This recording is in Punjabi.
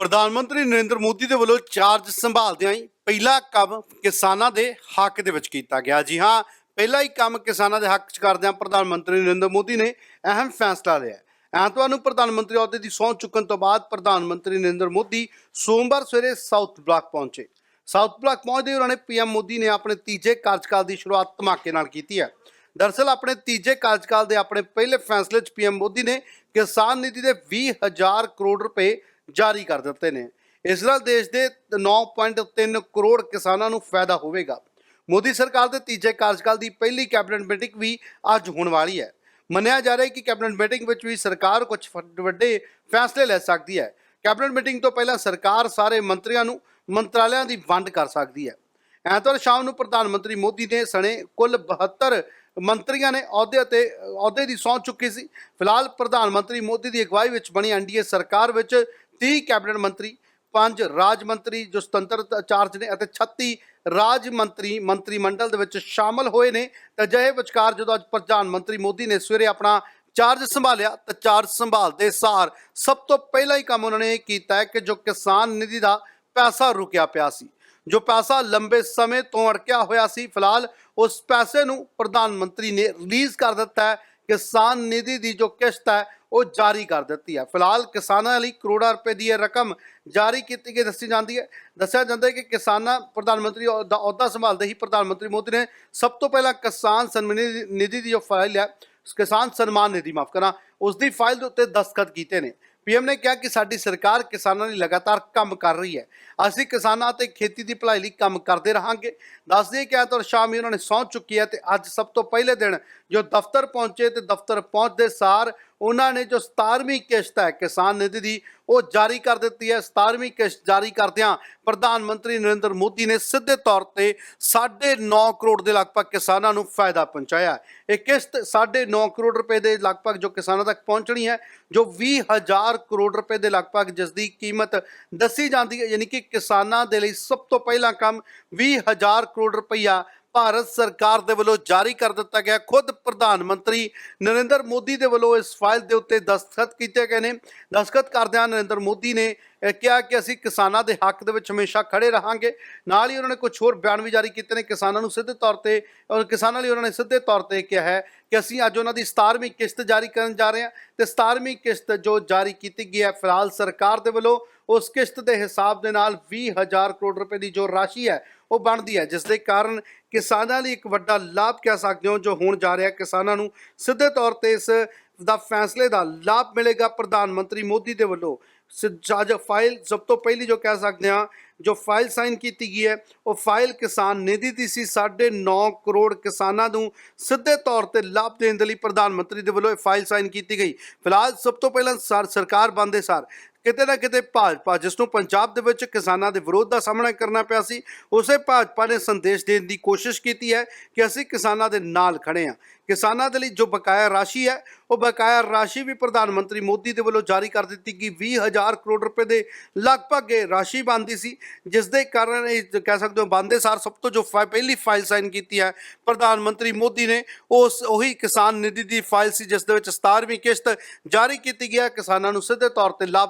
ਪ੍ਰਧਾਨ ਮੰਤਰੀ ਨਰਿੰਦਰ ਮੋਦੀ ਦੇ ਵੱਲੋਂ ਚਾਰਜ ਸੰਭਾਲਦਿਆਂ ਹੀ ਪਹਿਲਾ ਕੰਮ ਕਿਸਾਨਾਂ ਦੇ ਹੱਕ ਦੇ ਵਿੱਚ ਕੀਤਾ ਗਿਆ। ਜੀ ਹਾਂ, ਪਹਿਲਾ ਹੀ ਕੰਮ ਕਿਸਾਨਾਂ ਦੇ ਹੱਕ 'ਚ ਕਰਦਿਆਂ ਪ੍ਰਧਾਨ ਮੰਤਰੀ ਨਰਿੰਦਰ ਮੋਦੀ ਨੇ ਅਹਿਮ ਫੈਸਲਾ ਲਿਆ ਐਤਵਾਰ ਨੂੰ ਪ੍ਰਧਾਨ ਮੰਤਰੀ ਅਹੁਦੇ ਦੀ ਸਹੁੰ ਚੁੱਕਣ ਤੋਂ ਬਾਅਦ ਪ੍ਰਧਾਨ ਮੰਤਰੀ ਨਰਿੰਦਰ ਮੋਦੀ ਸੋਮਵਾਰ ਸਵੇਰੇ ਸਾਊਥ ਬਲਾਕ ਪਹੁੰਚੇ। ਸਾਊਥ ਬਲਾਕ ਪਹੁੰਚਦੇ ਉਹਨਾਂ ਨੇ ਪੀਐਮ ਮੋਦੀ ਨੇ ਆਪਣੇ ਤੀਜੇ ਕਾਰਜਕਾਲ ਦੀ ਸ਼ੁਰੂਆਤ ਧਮਾਕੇ ਨਾਲ ਕੀਤੀ ਹੈ। ਦਰਅਸਲ ਆਪਣੇ ਤੀਜੇ ਕਾਰਜਕਾਲ ਦੇ ਆਪਣੇ ਪਹਿਲੇ ਫੈਸਲੇ 'ਚ ਪੀਐਮ ਮੋਦੀ ਨੇ ਕਿਸਾਨ ਨੀਤੀ ਦੇ 20000 ਕਰੋੜ ਰੁਪਏ ਜਾਰੀ ਕਰ ਦਿੱਤੇ ਨੇ। ਇਸ ਨਾਲ ਦੇਸ਼ ਦੇ 9.3 ਕਰੋੜ ਕਿਸਾਨਾਂ ਨੂੰ ਫਾਇਦਾ ਹੋਵੇਗਾ। ਮੋਦੀ ਸਰਕਾਰ ਦੇ ਤੀਜੇ ਕਾਰਜਕਾਲ ਦੀ ਪਹਿਲੀ ਕੈਬਨਿਟ ਮੀਟਿੰਗ ਵੀ ਅੱਜ ਹੋਣ ਵਾਲੀ ਹੈ। ਮੰਨਿਆ ਜਾ ਰਿਹਾ ਹੈ ਕਿ ਕੈਬਨਿਟ ਮੀਟਿੰਗ ਵਿੱਚ ਵੀ ਸਰਕਾਰ ਕੁਝ ਵੱਡੇ ਫੈਸਲੇ ਲੈ ਸਕਦੀ ਹੈ। ਕੈਬਨਿਟ ਮੀਟਿੰਗ ਤੋਂ ਪਹਿਲਾਂ ਸਰਕਾਰ ਸਾਰੇ ਮੰਤਰੀਆਂ ਨੂੰ ਮੰਤਰਾਲਿਆਂ ਦੀ ਵੰਡ ਕਰ ਸਕਦੀ ਹੈ। ਐਤਵਾਰ ਸ਼ਾਮ ਨੂੰ ਪ੍ਰਧਾਨ ਮੰਤਰੀ ਮੋਦੀ ਨੇ ਸਣੇ ਕੁੱਲ 72 ਮੰਤਰੀਆਂ ਨੇ ਅਹੁਦੇ ਅਤੇ ਅਹੁਦੇ ਦੀ ਸਹੁੰ ਚੁੱਕੀ ਸੀ। ਫਿਲਹਾਲ ਪ੍ਰਧਾਨ ਮੰਤਰੀ ਮੋਦੀ ਦੀ ਅਗਵਾਈ ਵਿੱਚ ਬਣੀ ਐਨਡੀਏ ਸਰਕਾਰ ਵਿੱਚ 30 ਕੈਬਨਿਟ ਮੰਤਰੀ, ਪੰਜ ਰਾਜ ਮੰਤਰੀ ਜੋ ਸੁਤੰਤਰ ਚਾਰਜ ਨੇ ਅਤੇ 36 ਰਾਜ ਮੰਤਰੀ ਮੰਤਰੀ ਮੰਡਲ ਦੇ ਵਿੱਚ ਸ਼ਾਮਲ ਹੋਏ ਨੇ। ਤਾਂ ਅਜਿਹੇ ਵਿਚਕਾਰ ਜਦੋਂ ਅੱਜ ਪ੍ਰਧਾਨ ਮੰਤਰੀ ਮੋਦੀ ਨੇ ਸਵੇਰੇ ਆਪਣਾ ਚਾਰਜ ਸੰਭਾਲਿਆ, ਤਾਂ ਚਾਰਜ ਸੰਭਾਲਦੇ ਸਾਰ ਸਭ ਤੋਂ ਪਹਿਲਾ ਹੀ ਕੰਮ ਉਹਨਾਂ ਨੇ ਕੀਤਾ ਕਿ ਜੋ ਕਿਸਾਨ ਨਿਧੀ ਦਾ ਪੈਸਾ ਰੁਕਿਆ ਪਿਆ ਸੀ, ਜੋ ਪੈਸਾ ਲੰਬੇ ਸਮੇਂ ਤੋਂ ਅੜਕਿਆ ਹੋਇਆ ਸੀ, ਫਿਲਹਾਲ ਉਸ ਪੈਸੇ ਨੂੰ ਪ੍ਰਧਾਨ ਮੰਤਰੀ ਨੇ ਰਿਲੀਜ਼ ਕਰ ਦਿੱਤਾ ਹੈ। ਕਿਸਾਨ ਨਿਧੀ ਦੀ ਜੋ ਕਿਸ਼ਤ ਹੈ ਉਹ ਜਾਰੀ ਕਰ ਦਿੱਤੀ ਹੈ। ਫਿਲਹਾਲ ਕਿਸਾਨਾਂ ਲਈ ਕਰੋੜਾਂ ਰੁਪਏ ਦੀ ਇਹ ਰਕਮ ਜਾਰੀ ਕੀਤੀ ਗਈ, ਦੱਸੀ ਜਾਂਦੀ ਹੈ। ਦੱਸਿਆ ਜਾਂਦਾ ਹੈ ਕਿ ਕਿਸਾਨਾਂ, ਪ੍ਰਧਾਨ ਮੰਤਰੀ ਦਾ ਅਹੁਦਾ ਸੰਭਾਲਦੇ ਹੀ ਪ੍ਰਧਾਨ ਮੰਤਰੀ ਮੋਦੀ ਨੇ ਸਭ ਤੋਂ ਪਹਿਲਾਂ ਕਿਸਾਨ ਸਨਮਾਨ ਨਿਧੀ- ਦੀ ਜੋ ਫਾਈਲ ਹੈ, ਕਿਸਾਨ ਸਨਮਾਨ ਨਿਧੀ ਮਾਫ ਕਰਾਂ ਉਸ ਦੀ ਫਾਈਲ ਦੇ ਉੱਤੇ ਦਸਤਖਤ ਕੀਤੇ ਨੇ। ਪੀਐਮ ਨੇ ਕਿਹਾ ਕਿ ਸਾਡੀ ਸਰਕਾਰ ਕਿਸਾਨਾਂ ਲਈ ਲਗਾਤਾਰ ਕੰਮ ਕਰ ਰਹੀ ਹੈ। ਅਸੀਂ ਕਿਸਾਨਾਂ ਤੇ ਖੇਤੀ ਦੀ ਭਲਾਈ ਲਈ ਕੰਮ ਕਰਦੇ ਰਹਾਂਗੇ। ਦੱਸ ਦਈਏ ਕਿ ਐਤਵਾਰ ਸ਼ਾਮ ਹੀ ਉਹਨਾਂ ਨੇ ਸਹੁੰ ਚੁੱਕੀ ਹੈ ਤੇ ਅੱਜ ਸਭ ਤੋਂ ਪਹਿਲੇ ਦਿਨ ਜੋ ਦਫ਼ਤਰ ਪਹੁੰਚੇ ਤੇ ਦਫ਼ਤਰ ਪਹੁੰਚਦੇ ਸਾਰ ਉਹਨਾਂ ਨੇ ਜੋ 17ਵੀਂ ਕਿਸ਼ਤ ਹੈ ਕਿਸਾਨ ਨਿਧੀ ਦੀ, ਉਹ ਜਾਰੀ ਕਰ ਦਿੱਤੀ ਹੈ। 17ਵੀਂ ਕਿਸ਼ਤ ਜਾਰੀ ਕਰਦਿਆਂ ਪ੍ਰਧਾਨ ਮੰਤਰੀ ਨਰਿੰਦਰ ਮੋਦੀ ਨੇ ਸਿੱਧੇ ਤੌਰ ਤੇ 9.5 ਕਰੋੜ ਦੇ ਲਗਭਗ ਕਿਸਾਨਾਂ ਨੂੰ ਫਾਇਦਾ ਪਹੁੰਚਾਇਆ ਇਹ ਕਿਸ਼ਤ 9.5 ਕਰੋੜ ਰੁਪਏ ਦੇ ਲਗਭਗ ਜੋ ਕਿਸਾਨਾਂ ਤੱਕ ਪਹੁੰਚਣੀ ਹੈ, ਜੋ 20000 ਕਰੋੜ ਰੁਪਏ ਦੇ ਲਗਭਗ ਜਿਸ ਦੀ ਕੀਮਤ ਦੱਸੀ ਜਾਂਦੀ ਹੈ, ਯਾਨੀ ਕਿ ਕਿਸਾਨਾਂ ਦੇ ਲਈ ਸਭ ਤੋਂ ਪਹਿਲਾ ਕੰਮ 20000 ਕਰੋੜ ਰੁਪਈਆ ਭਾਰਤ ਸਰਕਾਰ ਦੇ ਵੱਲੋਂ ਜਾਰੀ ਕਰ ਦਿੱਤਾ ਗਿਆ ਖੁਦ ਪ੍ਰਧਾਨ ਮੰਤਰੀ ਨਰਿੰਦਰ ਮੋਦੀ ਦੇ ਵੱਲੋਂ ਇਸ ਫਾਈਲ ਦੇ ਉੱਤੇ ਦਸਤਖਤ ਕੀਤੇ ਗਏ ਨੇ। ਦਸਤਖਤ ਕਰਦਿਆਂ ਨਰਿੰਦਰ ਮੋਦੀ ਨੇ ਕਿਹਾ ਕਿ ਅਸੀਂ ਕਿਸਾਨਾਂ ਦੇ ਹੱਕ ਦੇ ਵਿੱਚ ਹਮੇਸ਼ਾ ਖੜੇ ਰਹਾਂਗੇ। ਨਾਲ ਹੀ ਉਹਨਾਂ ਨੇ ਕੁਝ ਹੋਰ ਬਿਆਨ ਵੀ ਜਾਰੀ ਕੀਤੇ ਨੇ। ਕਿਸਾਨਾਂ ਨੂੰ ਸਿੱਧੇ ਤੌਰ ਤੇ, ਔਰ ਕਿਸਾਨਾਂ ਲਈ ਉਹਨਾਂ ਨੇ ਸਿੱਧੇ ਤੌਰ ਤੇ ਕਿਹਾ ਹੈ ਕਿ ਅਸੀਂ ਅੱਜ ਉਹਨਾਂ ਦੀ 17ਵੀਂ ਕਿਸ਼ਤ ਜਾਰੀ ਕਰਨ ਜਾ ਰਹੇ ਹਾਂ। ਤੇ 17ਵੀਂ ਕਿਸ਼ਤ ਜੋ ਜਾਰੀ ਕੀਤੀ ਗਈ ਹੈ, ਫਿਲਹਾਲ ਸਰਕਾਰ ਦੇ ਵੱਲੋਂ ਉਸ ਕਿਸ਼ਤ ਦੇ ਹਿਸਾਬ ਦੇ ਨਾਲ 20000 ਕਰੋੜ ਰੁਪਏ ਦੀ ਜੋ ਰਾਸ਼ੀ ਹੈ, ਉਹ ਬਣਦੀ ਹੈ। ਜਿਸ ਦੇ ਕਾਰਨ ਕਿਸਾਨਾਂ ਲਈ ਇੱਕ ਵੱਡਾ ਲਾਭ ਕਹਿ ਸਕਦੇ ਹੋ, ਜੋ ਹੋਣ ਜਾ ਰਿਹਾ ਕਿਸਾਨਾਂ ਨੂੰ ਸਿੱਧੇ ਤੌਰ ਤੇ ਇਸ ਦਾ ਫੈਸਲੇ ਦਾ ਲਾਭ ਮਿਲੇਗਾ। ਪ੍ਰਧਾਨ ਮੰਤਰੀ ਮੋਦੀ ਦੇ ਵੱਲੋਂ ਜੱਜ ਫਾਈਲ, ਸਭ ਤੋਂ ਪਹਿਲੀ ਜੋ ਕਹਿ ਸਕਦੇ ਹਾਂ, ਜੋ ਫਾਈਲ ਸਾਈਨ ਕੀਤੀ ਗਈ ਹੈ, ਉਹ ਫਾਈਲ ਕਿਸਾਨ ਨਿਧੀ ਦੀ ਸੀ। 9.5 ਕਰੋੜ ਕਿਸਾਨਾਂ ਨੂੰ ਸਿੱਧੇ ਤੌਰ ਤੇ ਲਾਭ ਦੇਣ ਦੇ ਲਈ ਪ੍ਰਧਾਨ ਮੰਤਰੀ ਦੇ ਵੱਲੋਂ ਇਹ ਫਾਈਲ ਸਾਈਨ ਕੀਤੀ ਗਈ। ਫਿਲਹਾਲ ਸਭ ਤੋਂ ਪਹਿਲਾਂ ਸਰ ਸਰਕਾਰ ਬੰਦੇ ਸਾਰ ਕਿਤੇ ਨਾ ਕਿਤੇ ਭਾਜਪਾ, ਜਿਸ ਨੂੰ ਪੰਜਾਬ ਦੇ ਵਿੱਚ ਕਿਸਾਨਾਂ ਦੇ ਵਿਰੋਧ ਦਾ ਸਾਹਮਣਾ ਕਰਨਾ ਪਿਆ ਸੀ, ਉਸੇ ਭਾਜਪਾ ਨੇ ਸੰਦੇਸ਼ ਦੇਣ ਦੀ ਕੋਸ਼ਿਸ਼ ਕੀਤੀ ਹੈ ਕਿ ਅਸੀਂ ਕਿਸਾਨਾਂ ਦੇ ਨਾਲ ਖੜੇ ਹਾਂ। ਕਿਸਾਨਾਂ ਦੇ ਲਈ ਜੋ ਬਕਾਇਆ ਰਾਸ਼ੀ ਹੈ, ਉਹ ਬਕਾਇਆ ਰਾਸ਼ੀ ਵੀ ਪ੍ਰਧਾਨ ਮੰਤਰੀ ਮੋਦੀ ਦੇ ਵੱਲੋਂ ਜਾਰੀ ਕਰ ਦਿੱਤੀ ਗਈ। 20000 ਕਰੋੜ ਰੁਪਏ ਦੇ ਲਗਭਗ ਇਹ ਰਾਸ਼ੀ ਬਣਦੀ ਸੀ, ਜਿਸ ਦੇ ਕਾਰਨ ਇਹ ਕਹਿ ਸਕਦੇ ਹੋ ਬੰਦੇ ਸਾਰ ਸਭ ਤੋਂ ਜੋ ਫਾ- ਪਹਿਲੀ ਫਾਈਲ ਸਾਈਨ ਕੀਤੀ ਹੈ, ਪ੍ਰਧਾਨ ਮੰਤਰੀ ਮੋਦੀ ਨੇ, ਉਸ ਉਹੀ ਕਿਸਾਨ ਨਿਧੀ ਦੀ ਫਾਈਲ ਸੀ, ਜਿਸ ਦੇ ਵਿੱਚ 17ਵੀਂ ਕਿਸ਼ਤ ਜਾਰੀ ਕੀਤੀ ਗਿਆ ਕਿਸਾਨਾਂ ਨੂੰ ਸਿੱਧੇ ਤੌਰ ਤੇ ਲਾਭ